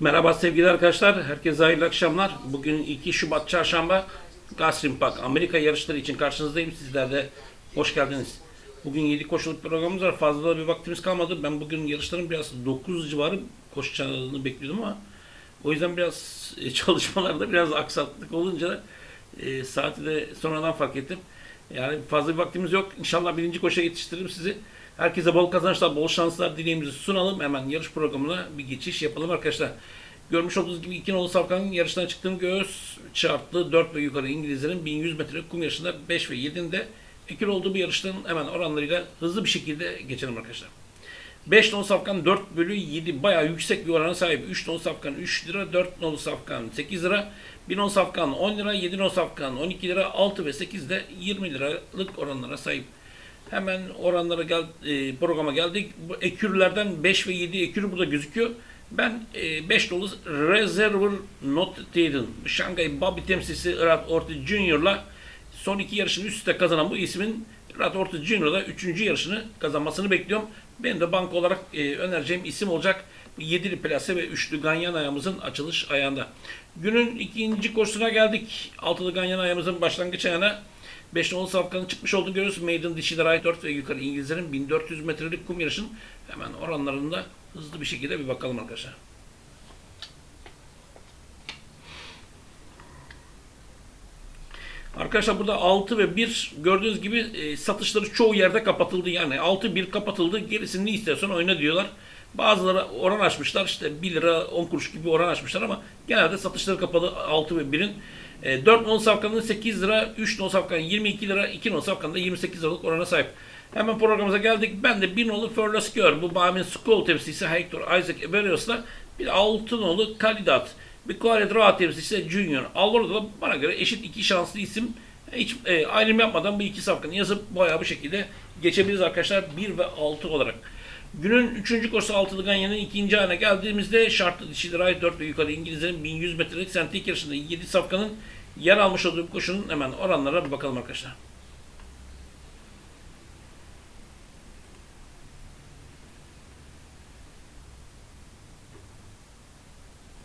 Merhaba sevgili arkadaşlar. Herkese hayırlı akşamlar. Bugün 2 Şubat Çarşamba. Gazprom Park Amerika yarışları için karşınızdayım. Sizler de hoş geldiniz. Bugün 7 koşuluk programımız var. Fazla da bir vaktimiz kalmadı. Ben bugün yarışların biraz 9 civarı koşacağını bekliyordum ama o yüzden biraz e, çalışmalarda biraz aksaklık olunca e, saati de sonradan fark ettim. Yani fazla bir vaktimiz yok. İnşallah birinci koşuya yetiştiririm sizi. Herkese bol kazançlar, bol şanslar dileğimizi sunalım. Hemen yarış programına bir geçiş yapalım arkadaşlar. Görmüş olduğunuz gibi iki nolu safkanın yarıştan çıktığım göğüs çarptı 4 ve yukarı İngilizlerin 1100 metre kum yarışında 5 ve 7'inde ekil olduğu bir yarıştan hemen oranlarıyla hızlı bir şekilde geçelim arkadaşlar. 5 nolu safkan 4 bölü 7 bayağı yüksek bir orana sahip. 3 nolu safkan 3 lira, 4 nolu safkan 8 lira, 1 nolu safkan 10 lira, 7 nolu safkan 12 lira, 6 ve 8 de 20 liralık oranlara sahip. Hemen oranlara gel, e, programa geldik. Bu ekürlerden 5 ve 7 ekür burada gözüküyor. Ben 5 dolu Reservoir Not Taken, Şangay Bobby temsilcisi Irat Orta Junior'la son iki yarışını üst üste kazanan bu ismin Irat Orta Junior'da 3. yarışını kazanmasını bekliyorum. Benim de banka olarak e, önereceğim isim olacak. 7'li plase ve 3'lü ganyan ayağımızın açılış ayağında. Günün ikinci koşusuna geldik. 6'lı ganyan ayağımızın başlangıç ayağına 5 nolu safkanın çıkmış olduğunu görüyoruz. Maiden dişiler ait 4 ve yukarı İngilizlerin 1400 metrelik kum yarışın hemen oranlarında hızlı bir şekilde bir bakalım arkadaşlar. Arkadaşlar burada 6 ve 1 gördüğünüz gibi e, satışları çoğu yerde kapatıldı. Yani 6 1 kapatıldı. Gerisini ne istersen oyna diyorlar. Bazıları oran açmışlar. işte 1 lira 10 kuruş gibi oran açmışlar ama genelde satışları kapalı 6 ve 1'in. E, 4 non safkanın 8 lira, 3 non safkanın 22 lira, 2 non safkanın da 28 liralık orana sahip. Hemen programımıza geldik. Ben de 1 nolu Förlaskör, bu Bahmen Skol temsilcisi Hector Isaac Eberios'la bir 6 nolu Kalidat, bir Kualet Rahat temsilcisi Junior. Alvarado da bana göre eşit iki şanslı isim. Hiç e, ayrım yapmadan bu iki safkanı yazıp bayağı bu şekilde geçebiliriz arkadaşlar 1 ve 6 olarak. Günün 3. koşusu altılı ganyanın ikinci ayına geldiğimizde şartlı dişiler ait 4 ve yukarı İngilizlerin 1100 metrelik sentik yarışında 7 safkanın yer almış olduğu koşunun hemen oranlara bir bakalım arkadaşlar.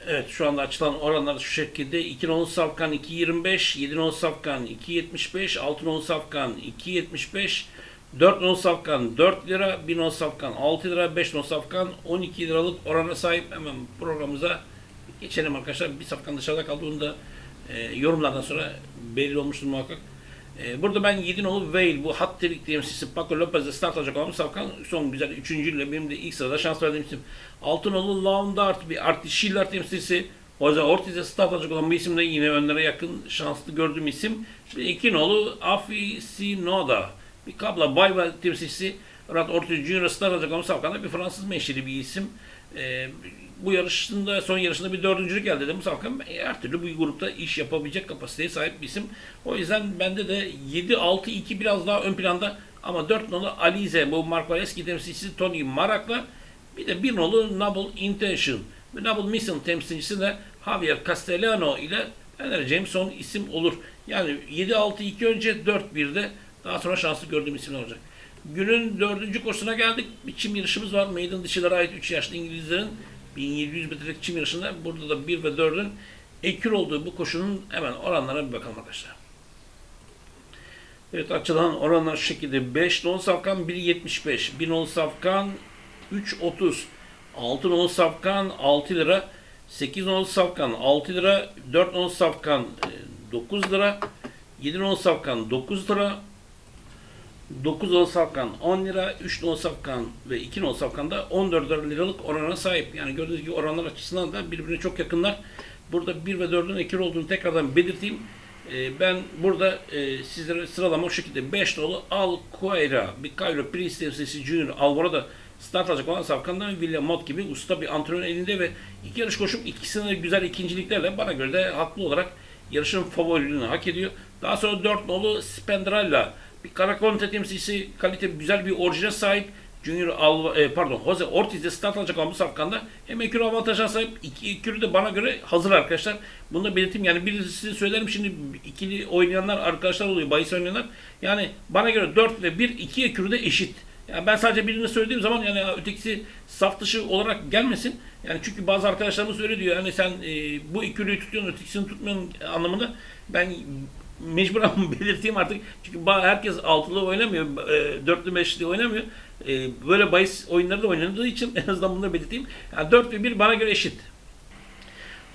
Evet şu anda açılan oranlar şu şekilde. 2 nolu safkan 2.25, 7 nolu safkan 2.75, 6 nolu safkan 2.75, 4 nolu safkan 4 lira, 1 nolu safkan 6 lira, 5 nolu safkan 12 liralık orana sahip. Hemen programımıza geçelim arkadaşlar. Bir safkan dışarıda kaldı. Onu da e, yorumlardan sonra belli olmuştur muhakkak. E, burada ben 7 nolu Whale, bu hat-trick temsilcisi Paco Lopez'de start alacak olan safkan son güzel 3. ile benim de ilk sırada şans verdiğim isim. 6 nolu Laundart, bir Artie Schiller temsilcisi Jose Ortiz'e start alacak olan bu isim de yine önlere yakın şanslı gördüğüm isim. Bir 2 nolu Aficionada, bir Kabla Bayva temsilcisi Rad Ortiz Junior start alacak olan safkanda bir Fransız menşeli bir isim. E, bu yarışında son yarışında bir dördüncülük elde etti. Musafkan her türlü bu grupta iş yapabilecek kapasiteye sahip bir isim. O yüzden bende de 7-6-2 biraz daha ön planda ama 4 nolu Alize bu Marco eski temsilcisi Tony Marak'la bir de 1 nolu Noble Intention ve Noble Mission temsilcisi de Javier Castellano ile önereceğim son isim olur. Yani 7-6-2 önce 4-1'de daha sonra şanslı gördüğüm isimler olacak. Günün dördüncü koşusuna geldik. Bir çim yarışımız var. Maiden dışılara ait 3 yaşlı İngilizlerin 1700 metrelik çim yarışında burada da 1 ve 4'ün ekür olduğu bu koşunun hemen oranlarına bir bakalım arkadaşlar. Evet açılan oranlar şu şekilde. 5 non safkan 1.75 1 non safkan 3.30 6 non safkan 6 lira. 8 non safkan 6 lira. 4 non safkan 9 lira. 7 non safkan 9 lira 9 on safkan 10 lira, 3 on safkan ve 2 on safkan da 14 liralık orana sahip. Yani gördüğünüz gibi oranlar açısından da birbirine çok yakınlar. Burada 1 ve 4'ün ekil olduğunu tekrardan belirteyim. Ee, ben burada e, sizlere sıralama o şekilde 5 dolu Al Quaira, bir Cairo Prince temsilcisi Junior Alvaro start alacak olan safkandan William Mott gibi usta bir antrenör elinde ve iki yarış koşup ikisini güzel ikinciliklerle bana göre de haklı olarak yarışın favoriliğini hak ediyor. Daha sonra 4 nolu Spendralla bir karakol temsilcisi kalite güzel bir orijine sahip. Junior Alva, e, pardon Jose Ortiz'de start alacak olan bu safkanda hem ekürü avantajına sahip. İki ekürü de bana göre hazır arkadaşlar. Bunu da belirteyim. Yani birisi söylerim şimdi ikili oynayanlar arkadaşlar oluyor. Bahis oynayanlar. Yani bana göre 4 ve 1 iki ekürü de eşit. Yani ben sadece birini söylediğim zaman yani ötekisi saf dışı olarak gelmesin. Yani çünkü bazı arkadaşlarımız öyle diyor. Hani sen e, bu ikiliyi tutuyorsun ötekisini tutmuyorsun anlamında. Ben mecburen belirteyim artık. Çünkü herkes altılı oynamıyor. E, dörtlü beşli oynamıyor. E, böyle bahis oyunları da oynandığı için en azından bunları belirteyim. Yani 4 ve 1 bana göre eşit.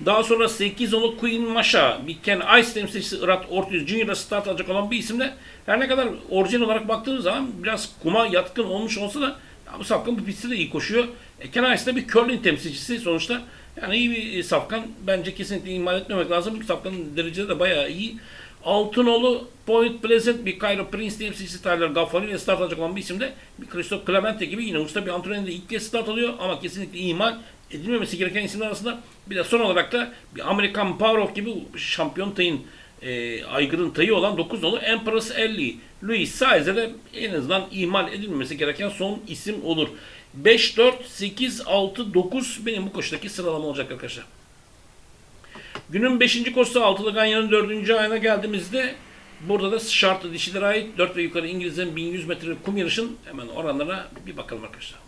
Daha sonra 8 onu Queen Masha, bir Ken Ice temsilcisi Irat Ortiz Junior'a start alacak olan bir isimle her ne kadar orijinal olarak baktığınız zaman biraz kuma yatkın olmuş olsa da bu safkan bu pistte de iyi koşuyor. E, Ken Ice de bir curling temsilcisi sonuçta. Yani iyi bir safkan. Bence kesinlikle ihmal etmemek lazım. Safkanın derecede de bayağı iyi. Altınoğlu Point Pleasant bir Cairo Prince temsilcisi Tyler Gaffali ile start alacak olan bir isim de bir Christoph Clemente gibi yine usta bir antrenörde ilk kez start alıyor ama kesinlikle ihmal edilmemesi gereken isimler arasında bir de son olarak da bir Amerikan Powerhouse gibi şampiyon tayın e, aygırın tayı olan 9 nolu Empress Ellie. Louis Saez'e de en azından ihmal edilmemesi gereken son isim olur. 5, 4, 8, 6, 9 benim bu koşudaki sıralama olacak arkadaşlar. Günün 5. koşusu altılı Ganya'nın 4. ayına geldiğimizde burada da şartlı dişilere ait 4 ve yukarı İngilizlerin 1100 metrelik kum yarışın hemen oranlarına bir bakalım arkadaşlar.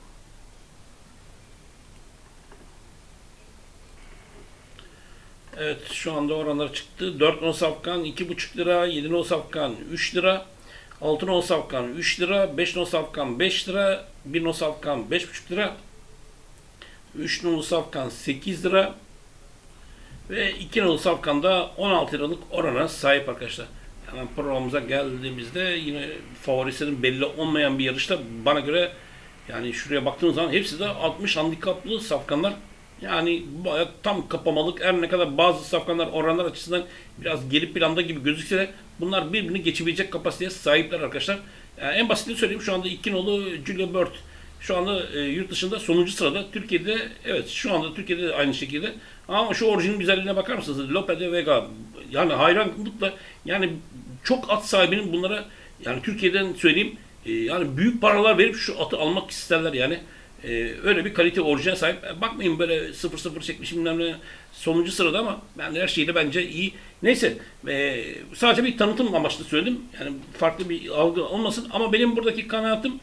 Evet şu anda oranlar çıktı. 4 non safkan 2,5 lira, 7 non safkan 3 lira, 6 non safkan 3 lira, 5 non safkan 5 lira, 1 non safkan 5,5 lira, 3 non safkan 8 lira ve 2 non safkan da 16 liralık orana sahip arkadaşlar. Yani programımıza geldiğimizde yine favorisinin belli olmayan bir yarışta bana göre yani şuraya baktığınız zaman hepsi de 60 handikaplı safkanlar. Yani tam kapamalık. Her ne kadar bazı safkanlar oranlar açısından biraz geri planda gibi gözükse de bunlar birbirini geçebilecek kapasiteye sahipler arkadaşlar. Yani en basitini söyleyeyim şu anda iki nolu Julia Bird şu anda e, yurt dışında sonuncu sırada. Türkiye'de evet şu anda Türkiye'de de aynı şekilde. Ama şu orijinin güzelliğine bakar mısınız? Lope de Vega yani hayranlıkla yani çok at sahibinin bunlara yani Türkiye'den söyleyeyim e, yani büyük paralar verip şu atı almak isterler yani. Ee, öyle bir kalite orijinal sahip. E, Bakmayın böyle 0-0 çekmiş bilmem ne sonuncu sırada ama ben her şeyle bence iyi. Neyse e, sadece bir tanıtım amaçlı söyledim. Yani farklı bir algı olmasın ama benim buradaki kanaatim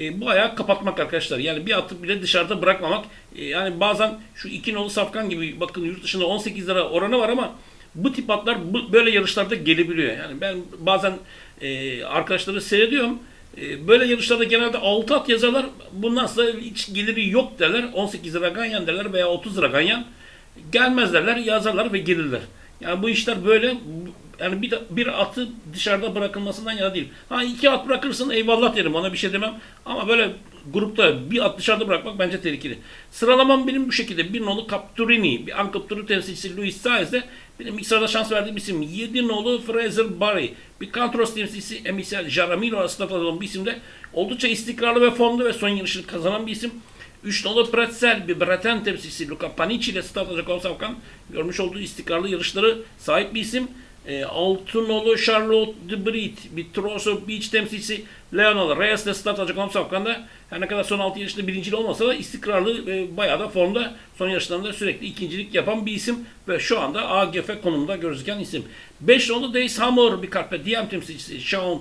e, bu ayağı kapatmak arkadaşlar. Yani bir atı bile dışarıda bırakmamak. E, yani bazen şu iki nolu safkan gibi bakın yurt dışında 18 lira oranı var ama bu tip atlar bu, böyle yarışlarda gelebiliyor. Yani ben bazen e, arkadaşları seyrediyorum. E, Böyle yarışlarda genelde 6 at yazarlar. Bundan sonra hiç geliri yok derler. 18 lira ganyan derler veya 30 lira ganyan. Gelmez derler, yazarlar ve gelirler. Yani bu işler böyle yani bir, bir atı dışarıda bırakılmasından yana değil. Ha iki at bırakırsın eyvallah derim ona bir şey demem. Ama böyle grupta bir at dışarıda bırakmak bence tehlikeli. Sıralamam benim bu şekilde. Bir nolu Capturini, bir Ankapturu temsilcisi Luis Saez'de benim ilk sırada şans verdiğim isim 7 nolu Fraser Barry. Bir Kantros temsilcisi Emisel Jaramillo arasında kalan bir isim de oldukça istikrarlı ve formda ve son yarışını kazanan bir isim. 3 nolu Pretzel bir Breten temsilcisi Luca Panici ile start alacak Savkan görmüş olduğu istikrarlı yarışları sahip bir isim. E, Altınolu Charlotte de Brit, bir Trosso Beach temsilcisi Leonel Reyes ile start alacak olan Savkan'da her ne kadar son 6 yarışında birincili olmasa da istikrarlı ve bayağı da formda son yarışlarında sürekli ikincilik yapan bir isim ve şu anda AGF konumunda gözüken isim. 5 nolu Days Hammer bir Carpe Diem temsilcisi Sean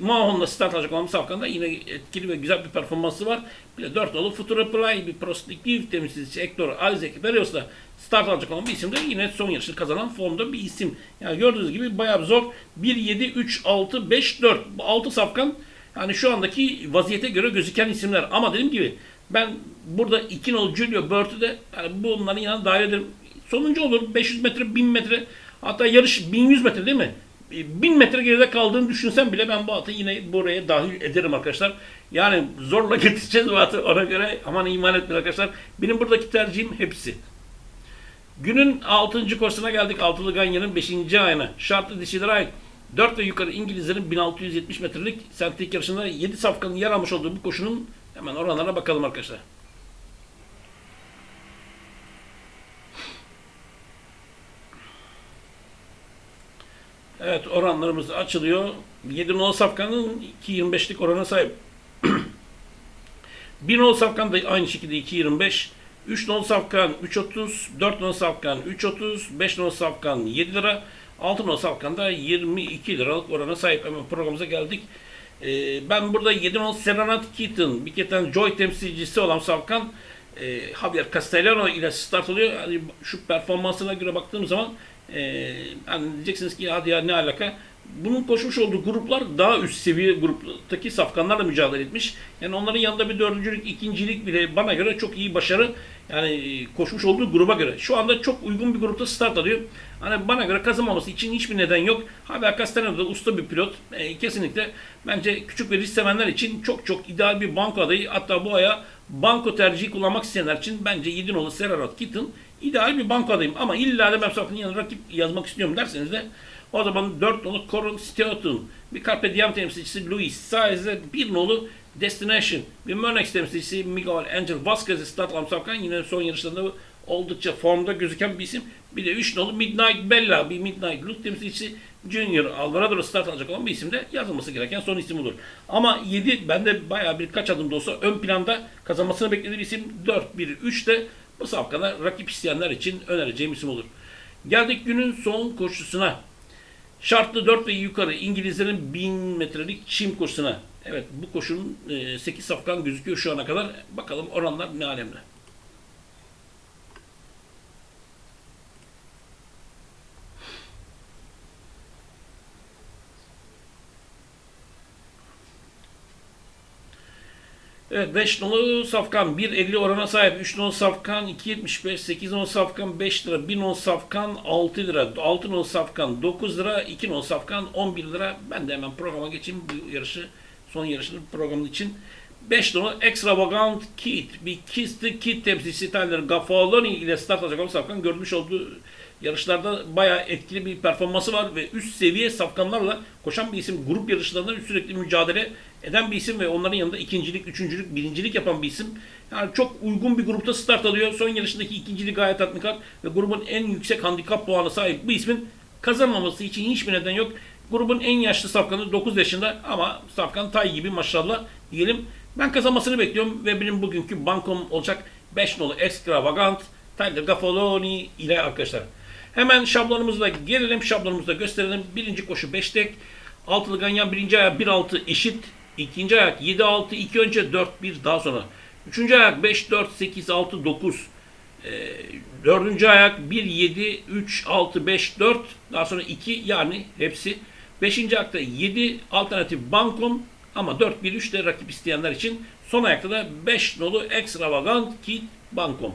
Mahon'la start alacak olan Safkan'da yine etkili ve güzel bir performansı var. Bir de 4 nolu Futura Play bir prospektif temsilcisi Hector Alzek Berrios'la start alacak olan bir isim de yine son yarışını kazanan formda bir isim. Yani gördüğünüz gibi bayağı zor. 1, 7, 3, 6, 5, 4. Bu 6 Safkan yani şu andaki vaziyete göre gözüken isimler. Ama dediğim gibi ben burada 2 nolu Julio Bert'ü de yani bunların yanına dahil ederim. Sonuncu olur. 500 metre, 1000 metre. Hatta yarış 1100 metre değil mi? 1000 metre geride kaldığını düşünsem bile ben bu atı yine buraya dahil ederim arkadaşlar. Yani zorla getireceğiz bu atı ona göre aman iman etmeyin arkadaşlar. Benim buradaki tercihim hepsi. Günün 6. koşusuna geldik. Altılı Ganyan'ın 5. ayına. Şartlı dişilere ait 4 ve yukarı İngilizlerin 1670 metrelik sentetik yarışında 7 safkanın yer almış olduğu bu koşunun hemen oranlarına bakalım arkadaşlar. Evet oranlarımız açılıyor. 7 nolu safkanın 2.25'lik orana sahip. 1 nolu safkan da aynı şekilde 2.25. 3 nolu safkan 3.30, 4 nolu safkan 3.30, 5 nolu safkan 7 lira, 6 nolu safkan da 22 liralık orana sahip. Hemen programımıza geldik. Ee, ben burada 7 nolu Serenat Keaton, bir keten Joy temsilcisi olan Savkan e, Javier Castellano ile start oluyor. Yani şu performansına göre baktığım zaman e, yani diyeceksiniz ki hadi ya ne alaka? Bunun koşmuş olduğu gruplar daha üst seviye gruptaki safkanlarla mücadele etmiş. Yani onların yanında bir dördüncülük, ikincilik bile bana göre çok iyi başarı. Yani koşmuş olduğu gruba göre. Şu anda çok uygun bir grupta start alıyor. Hani bana göre kazanmaması için hiçbir neden yok. Javier Castellano da usta bir pilot. E, kesinlikle bence küçük ve risk sevenler için çok çok ideal bir banko adayı. Hatta bu aya banko tercihi kullanmak isteyenler için bence 7 nolu Serarat Kitten ideal bir banko adayım. Ama illa da ben Safkan'ın yanına rakip yazmak istiyorum derseniz de o zaman 4 nolu Coron Steaton, bir Carpe Diem temsilcisi Luis Saez'e 1 nolu Destination, bir Monex temsilcisi Miguel Angel Vasquez'e start alan Safkan yine son yarışlarında oldukça formda gözüken bir isim. Bir de 3 nolu Midnight Bella, bir Midnight Look temsilcisi Junior Alvarado start alacak olan bir isim de yazılması gereken son isim olur. Ama 7 bende bayağı birkaç adım da olsa ön planda kazanmasını beklediğim isim 4, 1, 3 de bu safkada rakip isteyenler için önereceğim isim olur. Geldik günün son koşusuna. Şartlı 4 ve yukarı İngilizlerin 1000 metrelik çim koşusuna. Evet bu koşunun 8 safkan gözüküyor şu ana kadar. Bakalım oranlar ne alemde. Evet 5 nolu safkan 1.50 orana sahip. 3 nolu safkan 2.75. 8 nolu safkan 5 lira. 1 nolu safkan 6 lira. 6 nolu safkan 9 lira. 2 nolu safkan 11 lira. Ben de hemen programa geçeyim bu yarışı. Son yarışını programın için. 5 nolu Extravagant Kit. Bir Kiss the Kid temsilcisi Tyler Gaffaloni ile start alacak olan safkan görmüş olduğu yarışlarda bayağı etkili bir performansı var ve üst seviye safkanlarla koşan bir isim. Grup yarışlarında sürekli mücadele eden bir isim ve onların yanında ikincilik, üçüncülük, birincilik yapan bir isim. Yani çok uygun bir grupta start alıyor. Son yarışındaki ikincilik gayet tatminkar ve grubun en yüksek handikap puanı sahip bu ismin kazanmaması için hiçbir neden yok. Grubun en yaşlı safkanı 9 yaşında ama safkan tay gibi maşallah diyelim. Ben kazanmasını bekliyorum ve benim bugünkü bankom olacak 5 nolu Extravagant Tyler Gaffaloni ile arkadaşlar. Hemen şablonumuza gelelim. Şablonumuzu gösterelim. Birinci koşu 5 tek. Altılı ganyan birinci ayak 1-6 eşit. İkinci ayak 7-6 2 önce 4-1 daha sonra. Üçüncü ayak 5-4-8-6-9. Ee, dördüncü ayak 1-7-3-6-5-4 daha sonra 2 yani hepsi. Beşinci ayakta 7 alternatif bankom ama 4-1-3 de rakip isteyenler için. Son ayakta da 5 nolu extravagant kit bankom.